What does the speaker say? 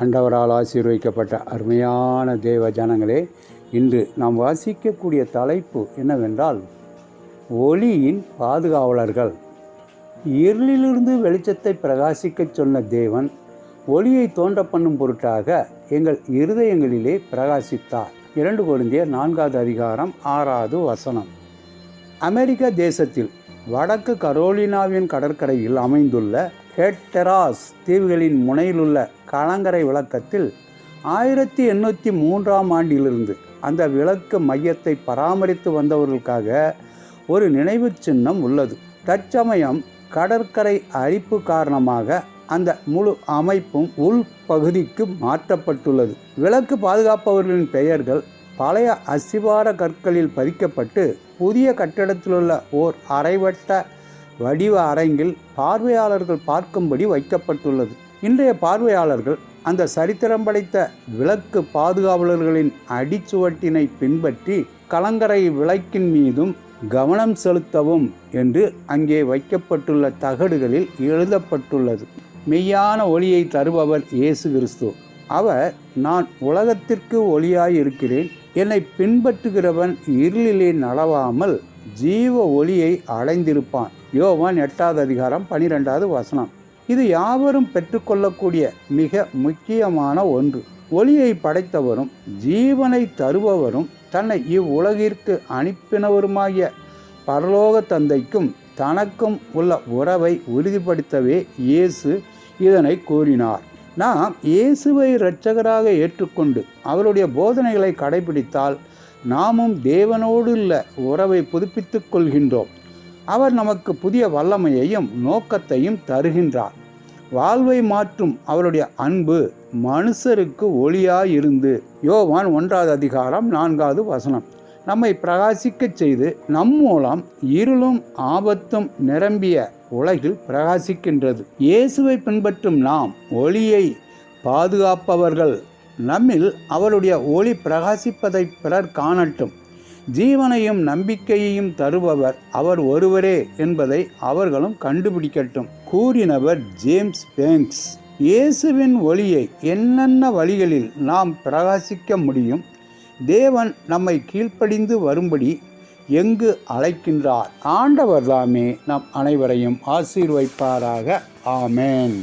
ஆண்டவரால் ஆசீர்வதிக்கப்பட்ட அருமையான தேவ ஜனங்களே இன்று நாம் வாசிக்கக்கூடிய தலைப்பு என்னவென்றால் ஒளியின் பாதுகாவலர்கள். இருளிலிருந்து வெளிச்சத்தை பிரகாசிக்கச் சொன்ன தேவன் ஒளியை தோன்ற பண்ணும் பொருட்டாக எங்கள் இருதயங்களிலே பிரகாசித்தார். இரண்டு கொரிந்தியர் நான்காவது அதிகாரம் ஆறாவது வசனம். அமெரிக்க தேசத்தில் வடக்கு கரோலினாவின் கடற்கரையில் அமைந்துள்ள ஹெட்டராஸ் தீவுகளின் முனையிலுள்ள கலங்கரை விளக்கத்தில் ஆயிரத்தி எண்ணூற்றி மூன்றாம் ஆண்டிலிருந்து அந்த விளக்கு மையத்தை பராமரித்து வந்தவர்களுக்காக ஒரு நினைவு சின்னம் உள்ளது. தற்சமயம் கடற்கரை அரிப்பு காரணமாக அந்த முழு அமைப்பும் உள்பகுதிக்கு மாற்றப்பட்டுள்ளது. விளக்கு பாதுகாப்பவர்களின் பெயர்கள் பழைய அசிவார கற்களில் பதிக்கப்பட்டு புதிய கட்டிடத்திலுள்ள ஓர் அரைவட்ட வடிவ அரங்கில் பார்வையாளர்கள் பார்க்கும்படி வைக்கப்பட்டுள்ளது. இன்றைய பார்வையாளர்கள் அந்த சரித்திரம் படைத்த விளக்கு பாதுகாவலர்களின் அடிச்சுவட்டினை பின்பற்றி கலங்கரை விளக்கின் மீதும் கவனம் செலுத்தவும் என்று அங்கே வைக்கப்பட்டுள்ள தகடுகளில் எழுதப்பட்டுள்ளது. மெய்யான ஒளியை தருபவர் இயேசு கிறிஸ்து. அவர் நான் உலகத்திற்கு ஒளியாய் இருக்கிறேன் என்னை பின்பற்றுகிறவன் இருளிலே நடவாமல் ஜீவ ஒளியை அடைந்திருப்பான். யோவான் எட்டாவது அதிகாரம் பனிரெண்டாவது வசனம். இது யாவரும் பெற்றுக்கொள்ளக்கூடிய மிக முக்கியமான ஒன்று. ஒளியை படைத்தவரும் ஜீவனை தருபவரும் தன்னை இவ்வுலகிற்கு அனுப்பினவருமாகிய பரலோக தந்தைக்கும் தனக்கும் உள்ள உறவை உறுதிப்படுத்தவே இயேசு இதனை கூறினார். நாம் இயேசுவை இரட்சகராக ஏற்றுக்கொண்டு அவருடைய போதனைகளை கடைபிடித்தால் நாமும் தேவனோடு உள்ள உறவை புதுப்பித்துக் கொள்கின்றோம். அவர் நமக்கு புதிய வல்லமையையும் நோக்கத்தையும் தருகின்றார். வாழ்வை மாற்றும் அவருடைய அன்பு மனுஷருக்கு ஒளியாயிருந்து யோவான் ஒன்றாவது அதிகாரம் நான்காவது வசனம். நம்மை பிரகாசிக்கச் செய்து நம் மூலம் இருளும் ஆபத்தும் நிரம்பிய உலகில் பிரகாசிக்கின்றது. இயேசுவை பின்பற்றும் நாம் ஒளியை பாதுகாப்பவர்கள். நம்மில் அவருடைய ஒளி பிரகாசிப்பதை பிறர் காணட்டும். ஜீவனையும் நம்பிக்கையையும் தருபவர் அவர் ஒருவரே என்பதை அவர்களும் கண்டுபிடிக்கட்டும் கூறினவர் ஜேம்ஸ் பேங்க்ஸ். இயேசுவின் ஒளியை என்னென்ன வழிகளில் நாம் பிரகாசிக்க முடியும்? தேவன் நம்மை கீழ்ப்படிந்து வரும்படி எங்கு அழைக்கின்றார்? ஆண்டவர் தாமே நம் அனைவரையும் ஆசீர்வைப்பாராக. ஆமேன்.